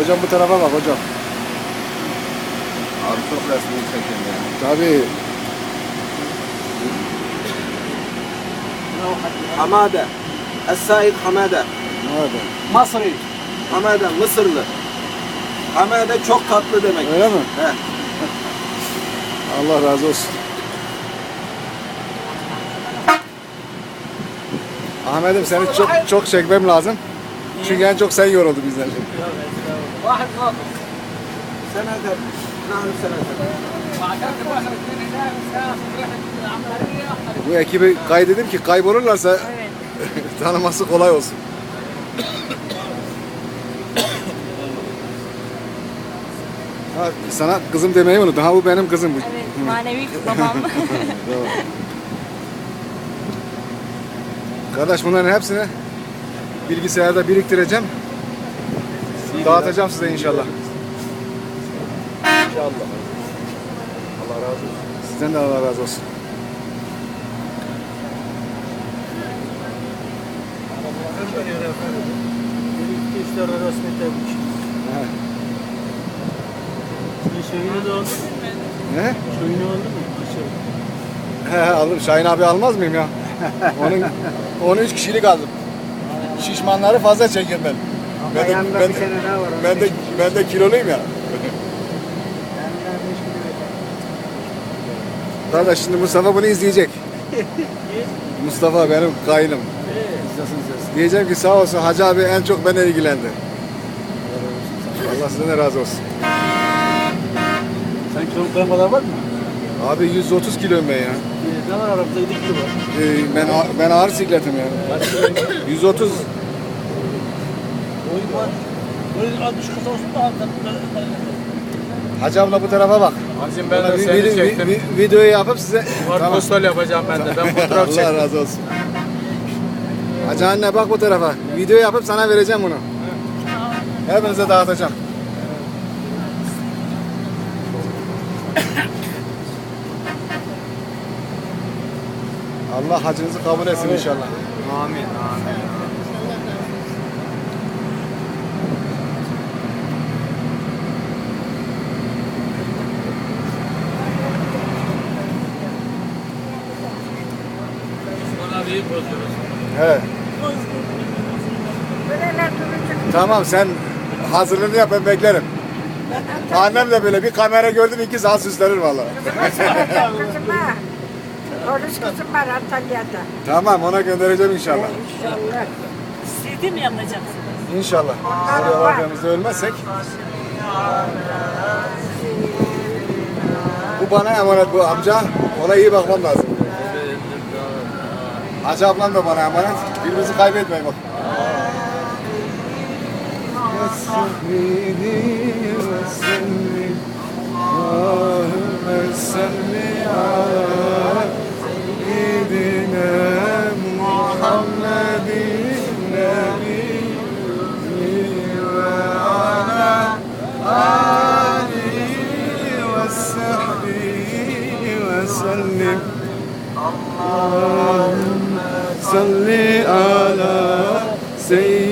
Hocam bu tarafa bak hocam. Abi çok resmini çekin ya. Tabii. Hamade. Es-Said Hamade. Nerede? Masri. Hamade Mısırlı. Hamade çok tatlı demek. Öyle mi? He. Allah razı olsun. Ahmet'im seni çok çok çekmem lazım. Çünkü en çok sen yoruldun bizden. واحد ناقص Senede. Nahnu senede. وعجبت واحد اثنين هناك مسافر رحله العمليه Bu ekibi kaydedim ki kaybolurlarsa tanıması kolay olsun. Ha, sana kızım demeyi unuttum. Ha bu benim kızım bu. Evet, manevi babam. Kardeş bunların hepsini bilgisayarda biriktireceğim. Dağıtacağım size inşallah. İnşallah. Allah razı olsun. Sizden de Allah razı olsun. İşler tebrik. Şeyini de aldın. Ne? Şeyini aldın mı? He, aldım. Şahin abi almaz mıyım ya? Onun, onu üç kişilik aldım. Şişmanları fazla çekiyorum ben. Ben de, ben, de, ben de, ben de kiloluyum ya. Kardeş şimdi Mustafa bunu izleyecek. Mustafa benim kayınım. Diyeceğim ki sağ olsun Hacı abi en çok bana ilgilendi. Allah sizden de razı olsun. Sen kilolukların kadar var mı? Abi 130 kiloyum ben ya. Ee, Ne var aramızda 7 kilo var. Ee, ben ben ağır sikletim ya. 130 Oyun var. Böyle 60 kasa olsun da alttan. Hacı abla bu tarafa bak. Azim ben de seni bir- çektim. videoyu yapıp size Kartpostal yapacağım ben de. Ben fotoğraf Allah çektim. razı olsun. Hacı anne bak bu tarafa. Video yapıp sana vereceğim bunu. Hepinize dağıtacağım. Allah hacınızı kabul etsin inşallah. Amin. Amin. Bozuyoruz. Tamam sen hazırlığını yap ben beklerim. Annem de böyle bir kamera gördüm iki saat süslenir valla. Kızım var. Oruç kızım var Antalya'da. Tamam ona göndereceğim inşallah. İnşallah. CD mi yapacaksınız? İnşallah. Buraya vardığımızda ölmezsek. Bu bana emanet bu amca. Ona iyi bakmam lazım. Hacı ablam da bana emanet. Birbirimizi kaybetmeyin bak. Allahümme اللهم صل على سيدنا